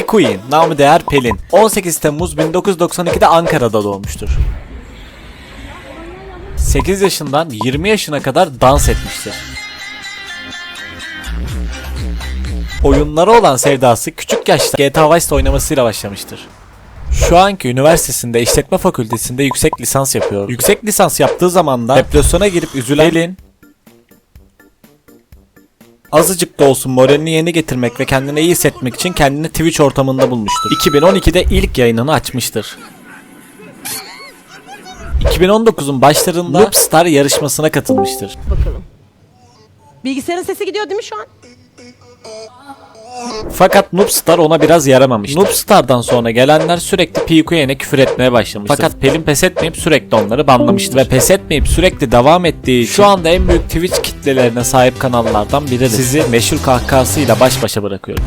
Pikuin, namı değer Pelin. 18 Temmuz 1992'de Ankara'da doğmuştur. 8 yaşından 20 yaşına kadar dans etmiştir. Oyunlara olan sevdası küçük yaşta GTA Vice'de oynamasıyla başlamıştır. Şu anki üniversitesinde işletme fakültesinde yüksek lisans yapıyor. Yüksek lisans yaptığı zaman da depresyona girip üzülen Pelin azıcık da olsun moralini yeni getirmek ve kendine iyi hissetmek için kendini Twitch ortamında bulmuştur. 2012'de ilk yayınını açmıştır. 2019'un başlarında Noobstar yarışmasına katılmıştır. Bakalım. Bilgisayarın sesi gidiyor değil mi şu an? Fakat Noobstar ona biraz yaramamıştı. Noobstar'dan sonra gelenler sürekli PQN'e küfür etmeye başlamıştı. Fakat Pelin pes etmeyip sürekli onları banlamıştı. Ve pes etmeyip sürekli devam ettiği şu anda en büyük Twitch kitlelerine sahip kanallardan biridir. Sizi meşhur kahkahasıyla baş başa bırakıyorum.